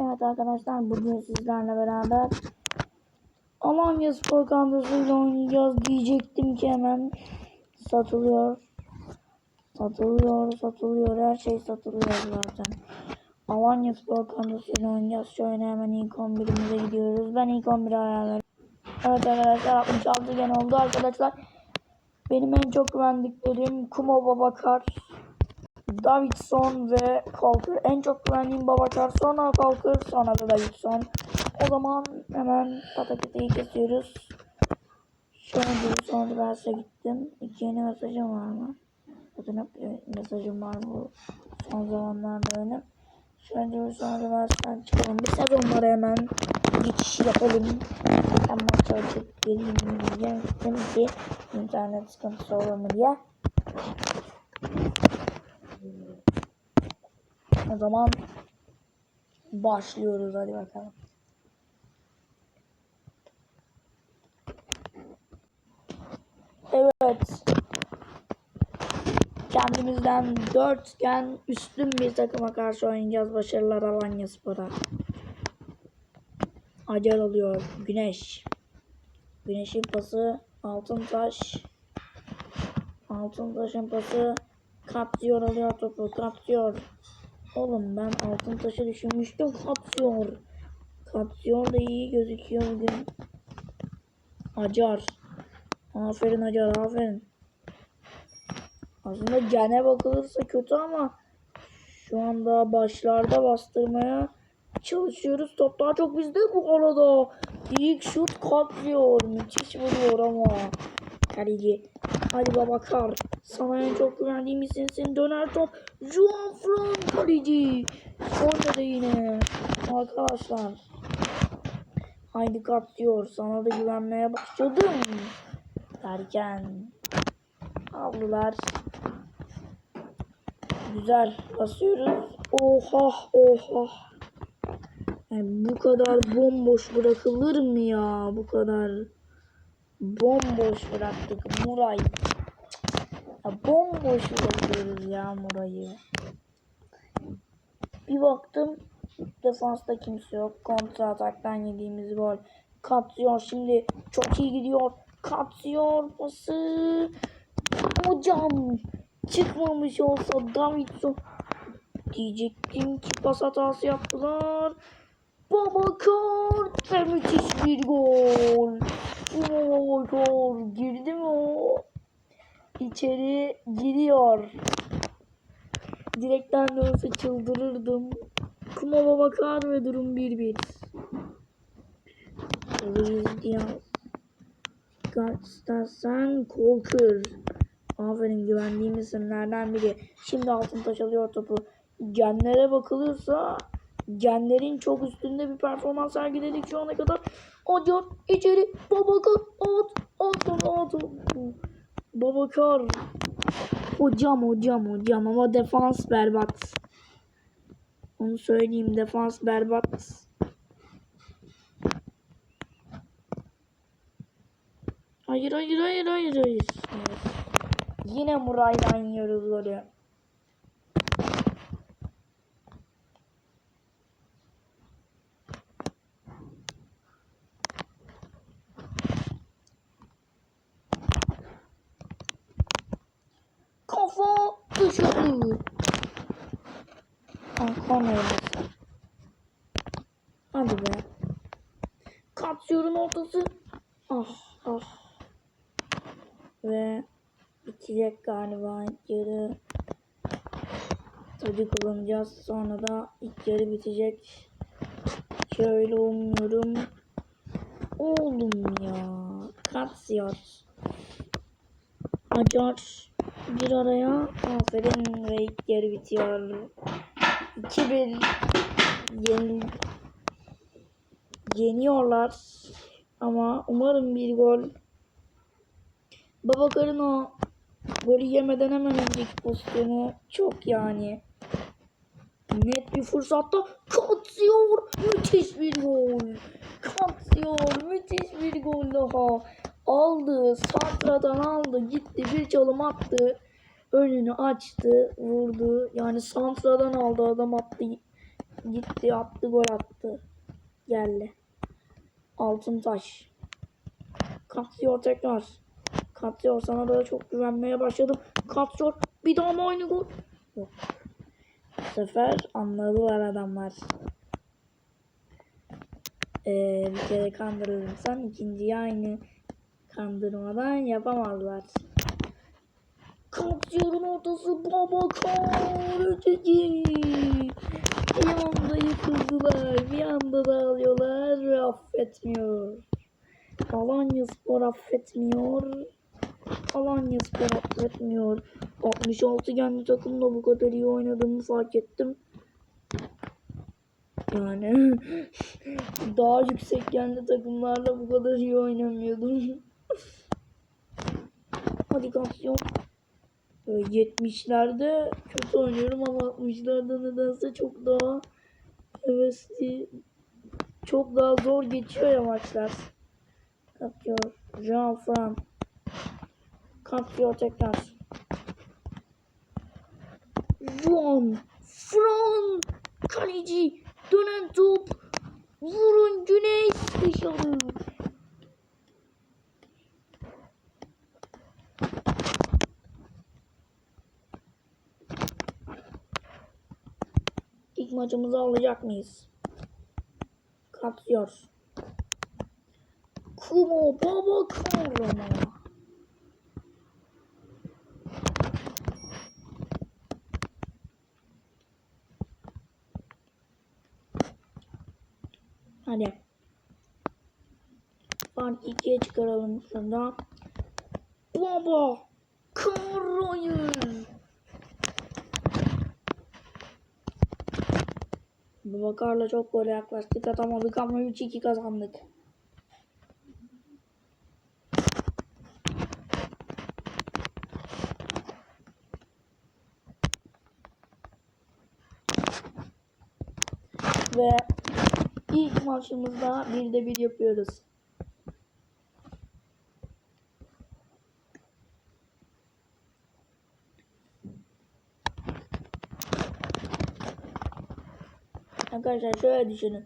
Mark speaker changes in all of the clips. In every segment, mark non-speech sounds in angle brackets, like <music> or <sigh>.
Speaker 1: Evet arkadaşlar bugün sizlerle beraber Alanya Spor kadrosuyla oynayacağız diyecektim ki hemen satılıyor. Satılıyor, satılıyor. Her şey satılıyor zaten. Alanya Spor kadrosuyla oynayacağız. Şöyle hemen ilk 11'imize gidiyoruz. Ben ilk 11'i ayarlarım. Evet arkadaşlar 66 gen oldu arkadaşlar. Benim en çok güvendiklerim Kumo Babakar, Davidson ve Kalkır. En çok güvendiğim Babakar sonra Kalkır sonra da Davidson. O zaman hemen pataküteyi kesiyoruz. Şöyle bir sonra derse gittim. İki yeni mesajım var mı? Zaten hep mesajım var bu son zamanlarda benim. Şöyle bir sonra dersten çıkalım. Bir sezonlara hemen geçiş yapalım. Ben maçı açıp geleyim diyeceğim. Ki internet sıkıntısı olur mu diye. O zaman başlıyoruz hadi bakalım. Evet. Kendimizden dörtgen üstün bir takıma karşı oynayacağız. Başarılar Alanya Spor'a. Acar oluyor. Güneş. Güneşin pası altın taş. Altın taşın pası kaptıyor alıyor topu. Kaptıyor. Oğlum ben altın taşı düşünmüştüm. Kaptıyor. Kaptıyor da iyi gözüküyor bugün. Acar. Aferin Acar aferin. Aslında gene bakılırsa kötü ama şu anda başlarda bastırmaya çalışıyoruz. Top daha çok bizde bu arada. İlk şut katlıyor. Müthiş vuruyor ama. Kaleci. Hadi Babakar. Sana en çok güvendiğim isimsin. Döner top. Juan Fran kaleci. Sonra da yine. Arkadaşlar. Haydi katlıyor. Sana da güvenmeye başladım. Derken. Avlular. Güzel basıyoruz. Oha oha. Yani bu kadar bomboş bırakılır mı ya? Bu kadar bomboş bıraktık Muray. Ya bomboş bırakıyoruz ya Muray'ı. Bir baktım defansta kimse yok. Kontra ataktan yediğimiz gol. Katıyor şimdi çok iyi gidiyor. Katıyor pası. Hocam çıkmamış olsa Davidson diyecektim ki pas hatası yaptılar. Babakar ve müthiş bir gol. Babakar girdi mi o? İçeri giriyor. Direkten dönse çıldırırdım. Kuma Babakar ve durum 1-1. Luis Diaz. Garstasen Kolkır. Aferin güvendiğim isimlerden biri. Şimdi altın taş alıyor topu. Genlere bakılırsa genlerin çok üstünde bir performans sergiledik şu ana kadar. Acıyor içeri Babakar at at at. Babakar. Hocam hocam hocam ama defans berbat. Onu söyleyeyim defans berbat. Hayır hayır hayır hayır hayır. Yine Muray'dan yiyoruz golü. Kafa dışarı. Ah, korneymiş. Hadi be. Kapsıyorun ortası. Ah ah. Ve bitecek galiba ilk yarı. Tadı kullanacağız. Sonra da ilk yarı bitecek. Şöyle umuyorum. Oğlum ya. Katsıyor. Acar bir araya. Aferin ilk yarı bitiyor. 2-1 yeni, yeniyorlar. Ama umarım bir gol Babakar'ın o golü yemeden hemen önceki pozisyonu çok yani. Net bir fırsatta katıyor. Müthiş bir gol. Katıyor. Müthiş bir gol daha. Aldı. Santradan aldı. Gitti. Bir çalım attı. Önünü açtı. Vurdu. Yani Santra'dan aldı. Adam attı. gitti attı gol attı. Geldi. Altın taş. Katıyor tekrar. Katıyor sana da çok güvenmeye başladım. Katıyor bir daha mı aynı gol? Bu sefer anladılar adamlar. Ee, bir kere kandırılırsan ikinciyi aynı kandırmadan yapamazlar. Kalkıyorum ortası baba kar öteki. Bir anda yıkıldılar. Bir anda dağılıyorlar ve affetmiyor. Alanya Spor affetmiyor. Alanya Spor affetmiyor. 66 kendi takımda bu kadar iyi oynadığımı fark ettim. Yani <laughs> daha yüksek kendi takımlarla bu kadar iyi oynamıyordum. Böyle 70'lerde kötü oynuyorum ama 60'larda nedense çok daha hevesli, çok daha zor geçiyor ya maçlar. Kapıyor. Jean Fran. Kapıyor tekrar. Jean Fran. Kaleci. Dönen top. Vurun Güneş dışarı. Maçımızı alacak mıyız? Kapıyor. Kumo baba kavrama. Hadi. Fark ikiye çıkaralım şurada. Baba. Karayır. Babakar'la çok gol yaklaştık atamadık ama 3-2 kazandık. Ve ilk maçımızda bir de bir yapıyoruz. Arkadaşlar şöyle düşünün.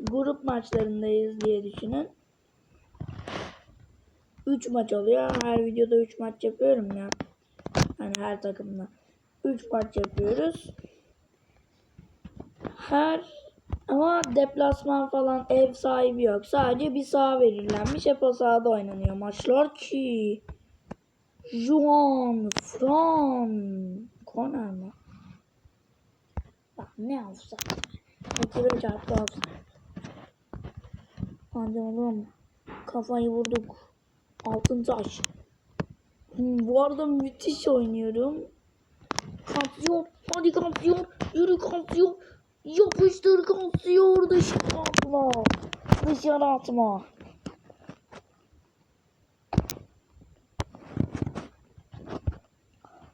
Speaker 1: Grup maçlarındayız diye düşünün. 3 maç oluyor. Her videoda 3 maç yapıyorum ya. Hani her takımda. 3 maç yapıyoruz. Her ama deplasman falan ev sahibi yok. Sadece bir saha belirlenmiş. Hep o sahada oynanıyor maçlar ki. Juan, Fran, Konar mı? Bak ne yapsa. Rakibe çarptı olsun. Hadi oğlum. Kafayı vurduk. Altın taş. Hmm, bu arada müthiş oynuyorum. Kampiyon. Hadi kampiyon. Yürü kampiyon. Yapıştır kampiyon. Dışarı atma. Dışarı atma.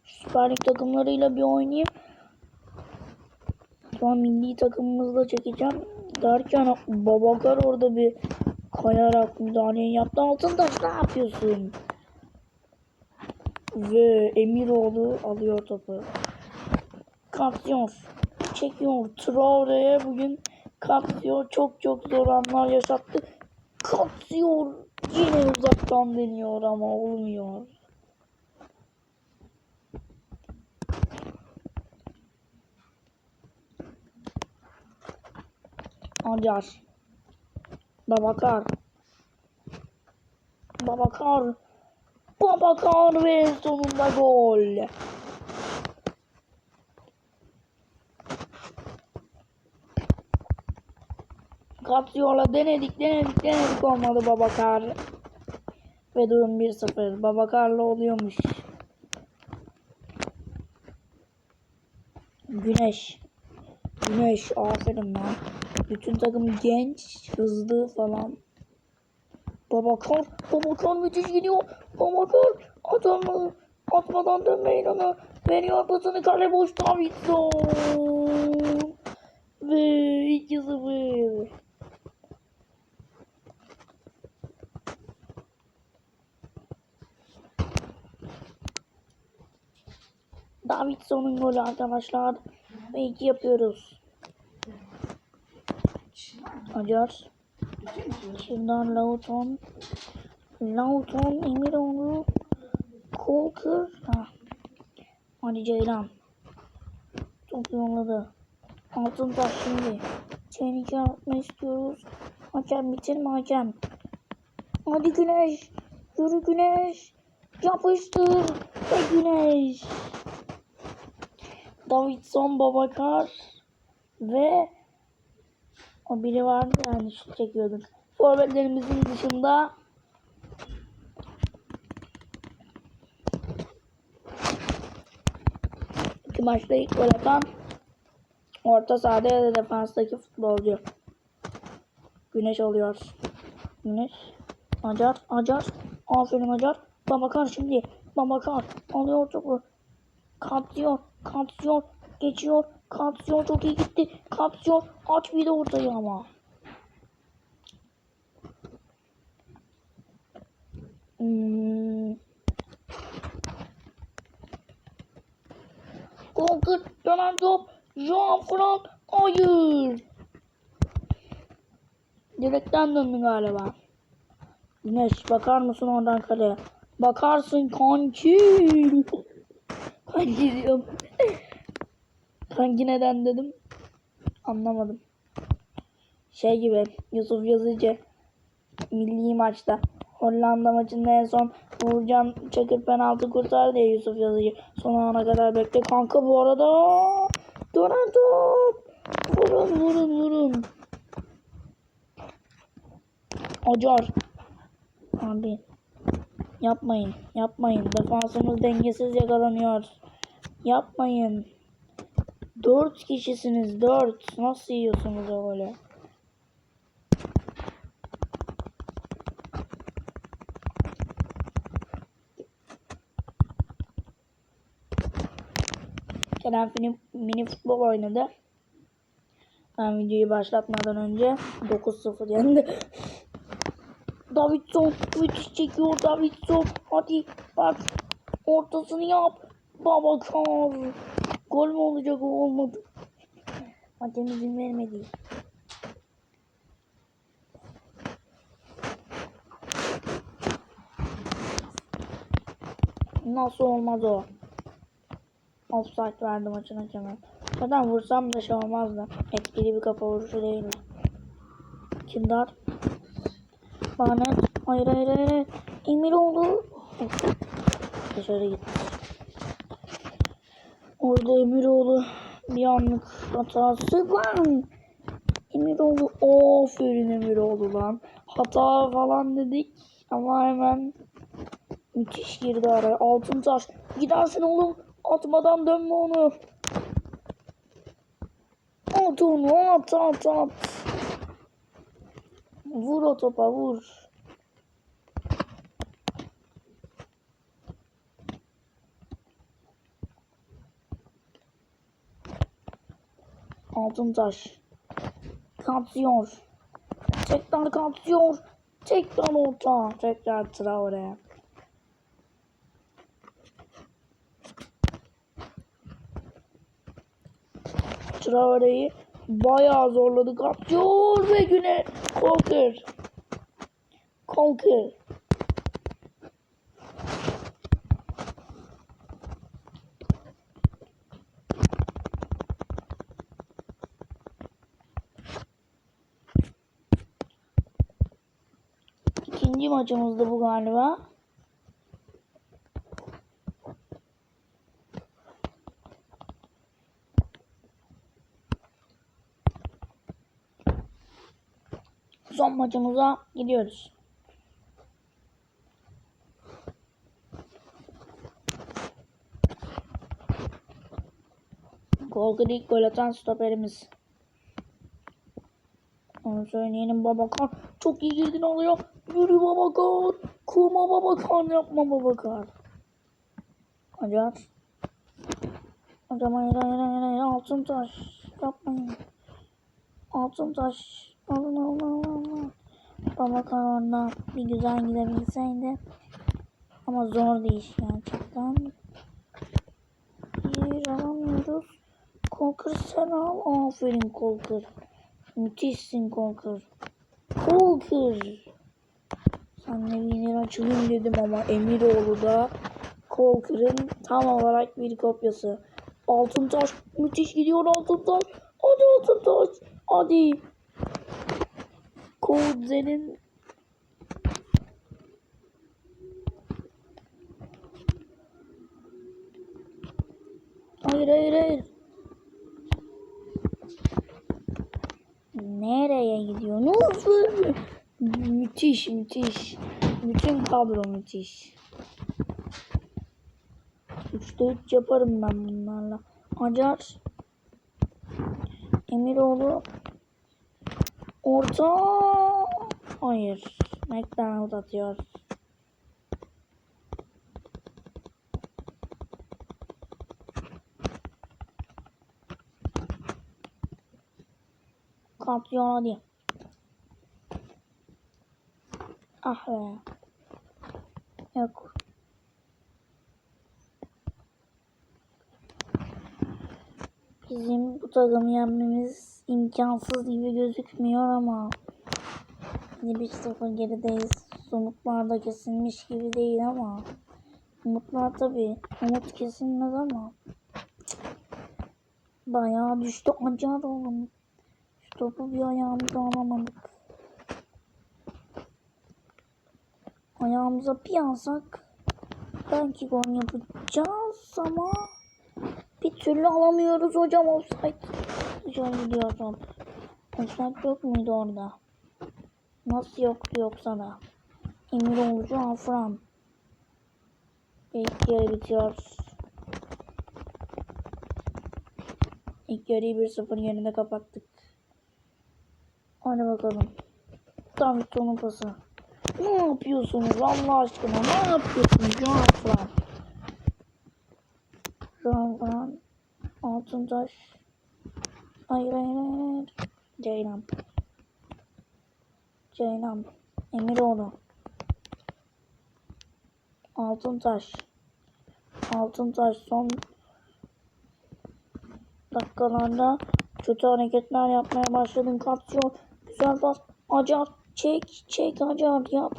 Speaker 1: Süper Lig takımlarıyla bir oynayayım. Şu an milli takımımızla çekeceğim. Derken Babakar orada bir kayarak müdahaleyi yaptı. Altıntaş ne yapıyorsun? Ve Emiroğlu alıyor topu. Kaptıyor. Çekiyor. Traore'ye bugün kaptıyor. Çok çok zor anlar yaşattı. Kaptıyor. Yine uzaktan deniyor ama olmuyor. Acar. Babakar. Babakar. Babakar ve sonunda gol. Kapsıyorla denedik denedik denedik olmadı Babakar. Ve durum 1-0. Babakar'la oluyormuş. Güneş. Güneş aferin lan. Bütün takım genç, hızlı falan. Babakar, Babakar müthiş gidiyor. Babakar adamı atmadan dönmeyin onu. Veriyor pasını kale boş Davidson. Ve 2-0. Davidson'un golü arkadaşlar. Ve 2 yapıyoruz. Acar. Şundan Lauton. Lauton Emiroğlu. Kolkır. Ha. Hadi Ceylan. Top yolladı. Altın taş şimdi. Tehlike atma istiyoruz. Hakem bitirme hakem. Hadi Güneş. Yürü Güneş. Yapıştır. Ve Güneş. Davidson Babakar. Ve o biri vardı yani şut çekiyorduk. Forvetlerimizin dışında iki maçta ilk gol atan orta sahada ya da defanstaki futbolcu. Güneş oluyor. Güneş. Acar. Acar. Aferin Acar. Babakar şimdi. Babakar. Alıyor topu. Katlıyor. Katlıyor. Geçiyor. Katlıyor. Çok iyi gitti. Katlıyor. Aç bir de ortayı ama. Hmm. Korkut. Dönen top. Jean Fran. Hayır. Direkten döndü galiba. Güneş bakar mısın oradan kaleye? Bakarsın kanki. <laughs> kanki diyorum. Kanki neden dedim? Anlamadım. Şey gibi Yusuf Yazıcı milli maçta Hollanda maçında en son Uğurcan Çakır penaltı kurtardı ya Yusuf Yazıcı. Son ana kadar bekle. Kanka bu arada dönen top. Vurun vurun vurun. Acar. Abi. Yapmayın. Yapmayın. Defansımız dengesiz yakalanıyor. Yapmayın. Dört kişisiniz. Dört. Nasıl yiyorsunuz o golü? Mini, mini futbol oynadı. Ben videoyu başlatmadan önce 9-0 yendi. <laughs> Davidson müthiş çekiyor Davidson. Hadi bak ortasını yap. Babakar. Gol mü olacak o olmadı. Hakem izin vermedi. Nasıl olmaz o? Offside verdi maçın hakemi. Zaten vursam da şey olmazdı. Etkili bir kafa vuruşu değil mi? Kindar. Hayır hayır hayır. hayır. Emir oldu. Dışarı gitti. Orada Emiroğlu bir anlık hatası lan. Emiroğlu aferin Emiroğlu lan. Hata falan dedik ama hemen müthiş girdi araya. Altın taş. Gidersin oğlum. Atmadan dönme onu. At onu at at at. Vur o topa vur. Altın taş. Kapsıyor. Tekrar kapsıyor. Tekrar orta. Tekrar Traore. Traore'yi bayağı zorladı. Kapsıyor ve güne Conquer. Conquer. İkinci maçımızda bu galiba. Son maçımıza gidiyoruz. Golgı ilk gol atan stoperimiz. Onu söyleyelim Babakar. Çok iyi girdin oluyor. Yürü Babakar. Kuma Babakar yapma Babakar. Acar. Hocam hayır hayır hayır hayır. Altın taş. Yapmayın. Altın taş. Alın alın alın alın. Babakar orada bir güzel gidebilseydi. Ama zor değil gerçekten. Hayır alamıyoruz. Kolkır sen al. Aferin Kolkır. Müthişsin Conker. Conker. Winner açılayım dedim ama Emiroğlu da Conker'ın tam olarak bir kopyası. Altın taş müthiş gidiyor altın taş. Hadi altın taş. Hadi. Kodze'nin Hayır hayır hayır. Nereye gidiyor? Müthiş müthiş. Bütün kadro müthiş. Üçte üç yaparım ben bunlarla. Acar. Emiroğlu. Orta. Hayır. McDonald atıyor. Kapıyor hadi. Ah be. Yok. Bizim bu takımı yenmemiz imkansız gibi gözükmüyor ama yine 1-0 gerideyiz. Umutlar da kesilmiş gibi değil ama umutlar tabi umut kesilmez ama bayağı düştü acar oğlum. Şu topu bir ayağımıza alamadık. Ayağımıza bir alsak belki gol yapacağız ama bir türlü alamıyoruz hocam offside. Hocam gidiyorum. Offside yok muydu orada? Nasıl yoktu yoksa da? Emir Olucu Afran. İlk yarı bitiyor. İlk yarıyı 1-0 yerine kapattık. Hadi bakalım. Tam bir sonu pası. Ne yapıyorsunuz Allah aşkına? Ne yapıyorsunuz ya Afran? Ramazan, Altıntaş, hayır hayır hayır. Ceylan, Ceylan, Emiroğlu, Altıntaş, Altıntaş son dakikalarda kötü hareketler yapmaya başladın. Kapsıyor, güzel pas, acar, çek, çek acar yap.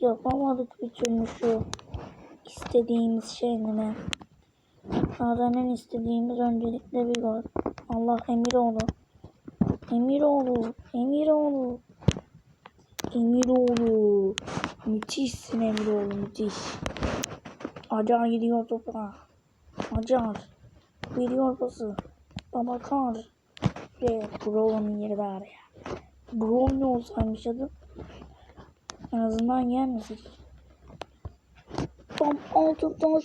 Speaker 1: Yapamadık bir türlü şu istediğimiz şeyleri. Zaten istediğimiz öncelikle bir gol. Allah Emiroğlu. Emiroğlu. Emiroğlu. Emiroğlu. Müthişsin Emiroğlu müthiş. Acar gidiyor topa. Acar. Veriyor pası. Babakar. Ve Brown'un yeri de araya. Bromley olsaymış adı. En azından yenmeseydik. Tam altın taş.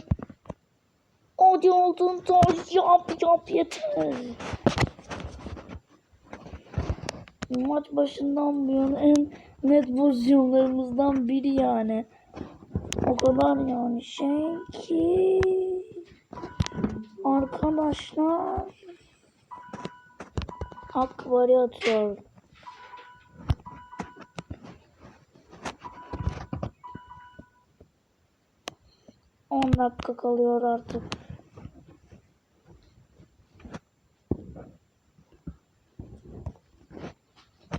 Speaker 1: Hadi altın taş yap yap yeter. Maç başından bu yana en net pozisyonlarımızdan biri yani. O kadar yani şey ki arkadaşlar akvaryatör 10 dakika kalıyor artık.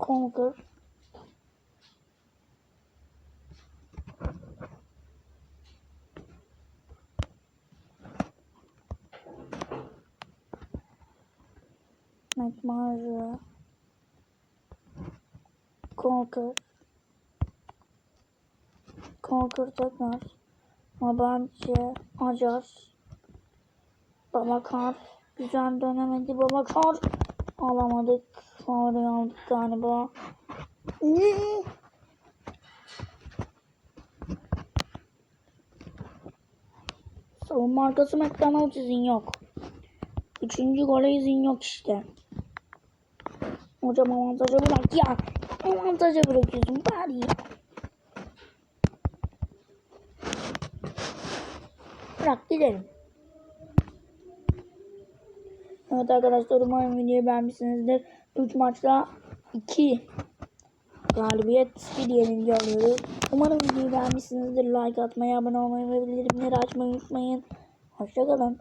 Speaker 1: Conquer. McMahon. Conquer. Conquer tekrar. Mabancı, Acar, Babakar, güzel dönemedi Babakar, alamadık, favori aldık galiba. Ne? Savunma arkası McDonald's izin yok. Üçüncü gole izin yok işte. Hocam avantaja bırak ya. Avantaja bırakıyorsun bari. Gidelim. Evet arkadaşlar umarım videoyu beğenmişsinizdir. 3 maçta 2 galibiyet bir yenilgi alıyoruz. Umarım videoyu beğenmişsinizdir. Like atmayı, abone olmayı ve bildirimleri açmayı unutmayın. Hoşçakalın.